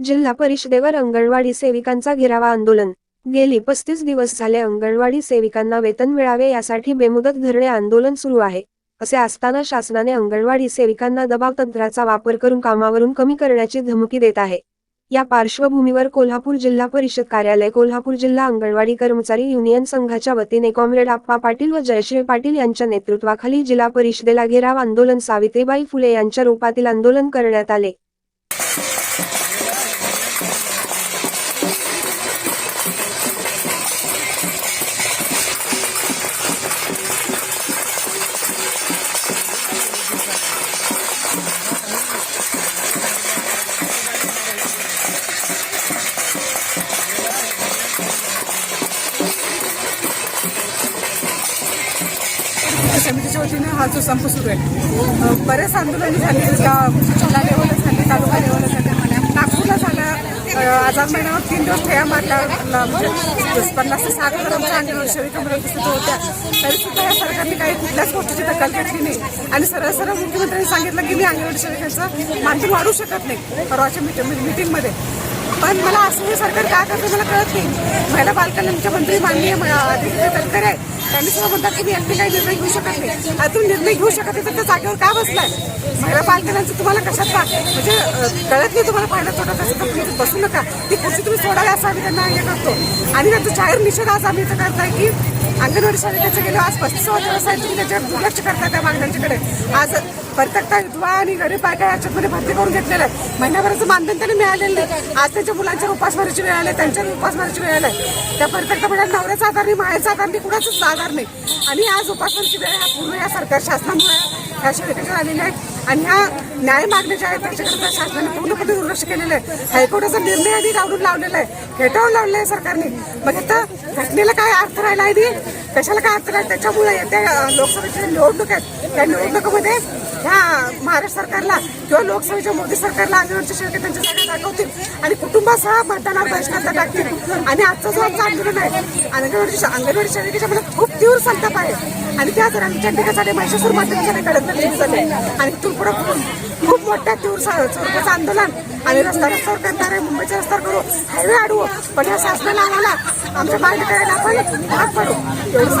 जिल्हा परिषदेवर अंगणवाडी सेविकांचा घेरावा आंदोलन. गेली पस्तीस दिवस झाले अंगणवाडी सेविकांना वेतन मिळावे यासाठी बेमुदत धरणे आंदोलन सुरू आहे. असे असताना शासनाने अंगणवाडी सेविकांना दबाव तंत्राचा वापर करून कामावरून कमी करण्याची धमकी देत आहे. या पार्श्वभूमीवर कोल्हापूर जिल्हा परिषद कार्यालय कोल्हापूर जिल्हा अंगणवाडी कर्मचारी युनियन संघाच्या वतीने कॉम्रेड आप्पा पाटील व जयश्री पाटील यांच्या नेतृत्वाखाली जिल्हा परिषदेला घेराव आंदोलन सावित्रीबाई फुले यांच्या रूपातील आंदोलन करण्यात आले. समितीच्या वतीने हा जो संप सुरू आहे. बरेच आंदोलनं झाली जिल्हा लेवलला झाले तालुका लेवलला झाले नागपूरला झाला अ, आझाद महिन्यावर तीन दिवस ठेया मारला म्हणजे पन्नास ते साठ हजार आमच्या अंगणवाडी सेविकांमध्ये तिथं होत्या. तरी सुद्धा या सरकारने काही कुठल्याच गोष्टीची दखल घेतली नाही. आणि सरळ सरळ मुख्यमंत्र्यांनी सांगितलं की मी अंगणवाडी सेविकांचं मानधन वाढू शकत नाही. परवाच्या मीटिंग मीटिंगमध्ये पण मला असं हे सरकार का करतं मला कळत नाही. महिला आमच्या मंत्री माननीय म- आदित्य तटकरे आहेत. त्यांनी सुद्धा म्हणतात की मी एकटे काही निर्णय घेऊ शकत नाही. अजून तुम्ही निर्णय घेऊ शकत नाही तर त्या जागेवर का बसलाय? महिला बालकल्याणचं तुम्हाला कशात पा म्हणजे कळत नाही तुम्हाला पाहिलं सोडत असं तर तुम्ही बसू नका? ती खुर्ची तुम्ही सोडायला असं आम्ही त्यांना हे करतो. आणि त्यांचा जाहीर निषेध आज आम्ही इथं करताय की अंगणवाडी सेविकाचं गेलो आज पस्तीस दिवस आहे तुम्ही त्याच्यावर दुर्लक्ष करता त्या मागण्यांच्याकडे. आज प्रत्येकता विधवा आणि गरीब बायका याच्यामध्ये भरती करून घेतलेलं आहे. महिन्याभराचं मानधन त्यांना मिळालेलं नाही आज त्यांच्या मुलांच्या उपासमारीची वेळ आली त्यांच्या उपासमारीची वेळ आली. त्या प्रत्येकता म्हणजे नवऱ्याचा आधार नाही मायाचा आधार नाही कुणाचाच आधार नाही. आणि आज उपासमारीची वेळ हा पूर्ण या सरकार शासनामुळे ह्या सेविकेच्या आलेल्या आहेत आणि ह्या न्याय मागण्या ज्या शासनाने पूर्णपणे दुर्लक्ष केलेलं आहे. हायकोर्टाचा निर्णय आधी लावून लावलेला आहे. फेटाळून लावलेला आहे सरकारने. मग आता घटनेला काय अर्थ राहिला आहे कशाला काय अर्थ राहिला? त्याच्यामुळे येत्या लोकसभेच्या निवडणूक आहेत. त्या निवडणुकीमध्ये ह्या महाराष्ट्र सरकारला किंवा लोकसभेच्या मोदी सरकारला अंगणवाडीच्या शेवटी त्यांच्या सगळ्या दाखवतील आणि कुटुंबासह मतदानावर बहिष्कार टाकतील. आणि आजचं जो आमचं आंदोलन आहे अंगणवाडी अंगणवाडी सेविकेच्या मला खूप तीव्र संताप आहे. आणि त्या जर आमच्या ठिकाणी महिषासूर माध्यमासाठी कडक झाले आणि इथून पुढे खूप खूप मोठ्या तीव्र स्वरूपाचं आंदोलन. आणि रस्ता रस्त्यावर करणार आहे मुंबईच्या रस्त्यावर करू हायवे अडवू पण या शासनाला आम्हाला आमच्या मागणी करायला आपण भाग पडू. एवढं